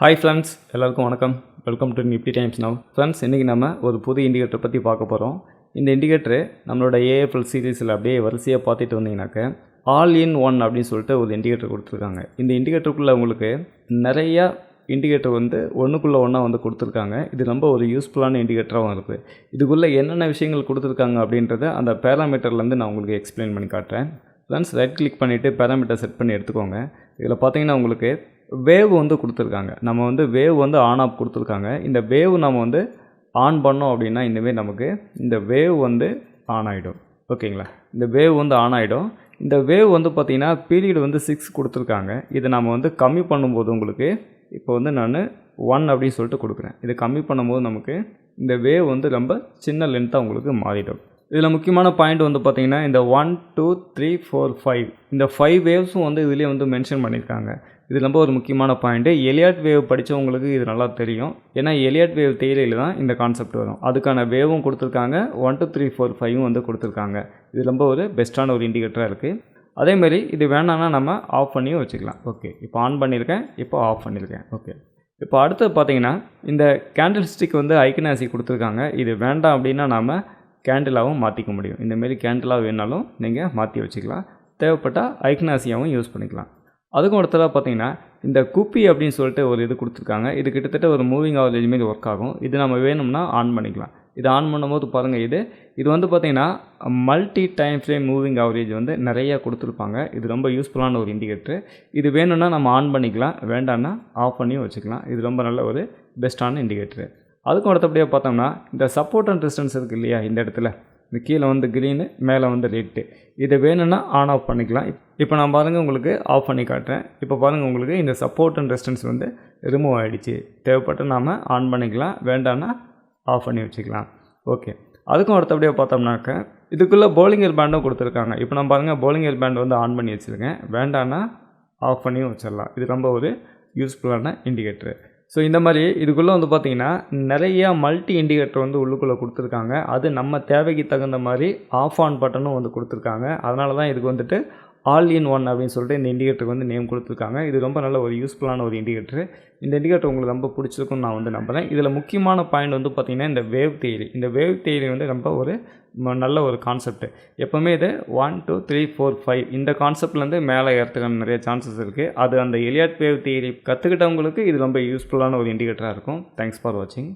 Hi friends எல்லாருக்கும் வணக்கம். Welcome to Nifty Times Now friends இன்றைக்கி நம்ம ஒரு புது இண்டிகேட்டர் பற்றி பார்க்க போகிறோம் இந்த இண்டிகேட்டர் நம்மளோட ஏஎஃப்எல் சீரீஸில் அப்படியே வரிசையாக பார்த்துட்டு வந்தீங்கன்னாக்க ஆல் இன் ஒன் அப்படின்னு சொல்லிட்டு ஒரு இண்டிகேட்டர் கொடுத்துருக்காங்க. இந்த இண்டிகேட்டருக்குள்ளே உங்களுக்கு நிறையா இண்டிகேட்டர் வந்து ஒன்றுக்குள்ளே ஒன்றா வந்து கொடுத்துருக்காங்க. இது ரொம்ப ஒரு யூஸ்ஃபுல்லான இண்டிகேட்டராகவும் இருக்குது இதுக்குள்ளே என்னென்ன விஷயங்கள் கொடுத்துருக்காங்க அப்படின்றத அந்த பேராமீட்டர்லேருந்து நான் உங்களுக்கு எக்ஸ்பிளைன் பண்ணி காட்டுறேன். ஃப்ரெண்ட்ஸ் ரைட் கிளிக் பண்ணிவிட்டு பேராமீட்டர் செட் பண்ணி எடுத்துக்கோங்க. இதில் பார்த்தீங்கன்னா உங்களுக்கு வேவ் வந்து கொடுத்துருக்காங்க. நம்ம வந்து வேவ் வந்து ஆன் ஆஃப் கொடுத்துருக்காங்க. இந்த வேவ் நம்ம வந்து ஆன் பண்ணோம் அப்படின்னா இந்தமாரி நமக்கு இந்த வேவ் வந்து ஆன் ஆகிடும் ஓகேங்களா? இந்த வேவ் வந்து ஆன் ஆகிடும் இந்த வேவ் வந்து பார்த்திங்கன்னா பீரியட் வந்து சிக்ஸ் கொடுத்துருக்காங்க. இதை நம்ம வந்து கம்மி பண்ணும்போது உங்களுக்கு இப்போ வந்து நான் ஒன் அப்படின்னு சொல்லிட்டு கொடுக்குறேன். இதை கம்மி பண்ணும்போது நமக்கு இந்த வேவ் வந்து ரொம்ப சின்ன லென்த்தாக உங்களுக்கு மாறிடும். இதில் முக்கியமான பாயிண்ட் வந்து பார்த்திங்கன்னா இந்த one two three four five இந்த ஃபைவ் வேவ்ஸும் வந்து இதுலேயே வந்து மென்ஷன் பண்ணியிருக்காங்க. இது ரொம்ப ஒரு முக்கியமான பாயிண்ட்டு எலியாட் வேவ் படித்தவங்களுக்கு இது நல்லா தெரியும். ஏன்னா எலியாட் வேவ் தேயிலையில் தான் இந்த கான்செப்ட் வரும். அதுக்கான வேவும் கொடுத்துருக்காங்க. ஒன் டூ த்ரீ ஃபோர் ஃபைவும் வந்து கொடுத்துருக்காங்க. இது ரொம்ப ஒரு பெஸ்ட்டான ஒரு இண்டிகேட்டராக இருக்குது அதேமாரி இது வேணான்னா நம்ம ஆஃப் பண்ணியும் வச்சுக்கலாம். ஓகே இப்போ ஆன் பண்ணியிருக்கேன். இப்போ ஆஃப் பண்ணியிருக்கேன். ஓகே இப்போ அடுத்தது பார்த்தீங்கன்னா இந்த கேண்டில் ஸ்டிக் வந்து ஐக்கனாசி கொடுத்துருக்காங்க. இது வேண்டாம் அப்படின்னா நாம் கேண்டிலாகவும் மாற்றிக்க முடியும். இந்தமாரி கேண்டிலாக வேணாலும் நீங்கள் மாற்றி வச்சுக்கலாம். தேவைப்பட்டால் ஐக்னாசியாவும் யூஸ் பண்ணிக்கலாம். அதுக்கும் அடுத்ததாக பார்த்தீங்கன்னா இந்த குப்பி அப்படின்னு சொல்லிட்டு ஒரு இது கொடுத்துருக்காங்க. இது கிட்டத்தட்ட ஒரு மூவிங் ஆவரேஜ் மாரி ஒர்க் ஆகும். இது நம்ம வேணும்னா ஆன் பண்ணிக்கலாம். இது ஆன் பண்ணும்போது பாருங்கள் இது இது வந்து பார்த்திங்கன்னா multi time frame moving average வந்து நிறையா கொடுத்துருப்பாங்க. இது ரொம்ப யூஸ்ஃபுல்லான ஒரு இண்டிகேட்ரு இது வேணும்னா நம்ம ஆன் பண்ணிக்கலாம். வேண்டாம்னா ஆஃப் பண்ணியும் வச்சுக்கலாம். இது ரொம்ப நல்ல ஒரு பெஸ்ட்டான இண்டிகேட்ரு அதுக்கும் அடுத்தபடியாக பார்த்தோம்னா இந்த சப்போர்ட் அண்ட் ரெசிஸ்டன்ஸ் இருக்குது இல்லையா இந்த இடத்துல. இந்த கீழே வந்து க்ரீனு மேலே வந்து ரெட்டு இதை வேணும்னா ஆன் ஆஃப் பண்ணிக்கலாம். இப்போ நான் பாருங்கள் உங்களுக்கு ஆஃப் பண்ணி காட்டுறேன். இப்போ பாருங்கள் உங்களுக்கு இந்த சப்போர்ட் அண்ட் ரெஸ்டன்ஸ் வந்து ரிமூவ் ஆகிடுச்சு தேவைப்பட்டு நாம் ஆன் பண்ணிக்கலாம். வேண்டாம்னா ஆஃப் பண்ணி வச்சுக்கலாம். ஓகே அதுக்கும் அடுத்தபடியாக பார்த்தோம்னாக்க இதுக்குள்ளே போலிங்கர் பேண்டும் கொடுத்துருக்காங்க. இப்போ நான் பாருங்கள் போலிங்கர் பேண்ட் வந்து ஆன் பண்ணி வச்சுருக்கேன். வேண்டாம்னா ஆஃப் பண்ணியும் வச்சிடலாம். இது ரொம்ப ஒரு யூஸ்ஃபுல்லான இண்டிகேட்டரு ஸோ இந்த மாதிரி இதுக்குள்ளே வந்து பார்த்திங்கன்னா நிறையா மல்டி இண்டிகேட்டர் வந்து உள்ளுக்குள்ளே கொடுத்துருக்காங்க. அது நம்ம தேவைக்கு தகுந்த மாதிரி ஆஃப் ஆன் பட்டனும் வந்து கொடுத்துருக்காங்க. அதனால தான் இதுக்கு வந்துட்டு ஆல் இன் ஒன் அப்படின்னு சொல்லிட்டு இந்த இண்டிகேட்டருக்கு வந்து நேம் கொடுத்துருக்காங்க. இது ரொம்ப நல்ல ஒரு யூஸ்ஃபுல்லான ஒரு இண்டிகேட்டர் இந்த இண்டிகேட்டர் உங்களுக்கு ரொம்ப பிடிச்சிருக்குன்னு நான் வந்து நம்புகிறேன் இதில் முக்கியமான பாயிண்ட் வந்து பார்த்திங்கன்னா இந்த வேவ் தேரி இந்த வேவ் தேரி வந்து ரொம்ப ஒரு நல்ல ஒரு கான்செப்ட் எப்போவுமே இது one two three four five இந்த கான்செப்ட்லேருந்து மேலே ஏறத்துக்கான நிறைய சான்சஸ் இருக்குது அது அந்த எலியாட் வேவ் தேரி கற்றுக்கிட்டவங்களுக்கு இது ரொம்ப யூஸ்ஃபுல்லான ஒரு இண்டிகேட்டராக இருக்கும். தேங்க்ஸ் ஃபார் வாட்சிங்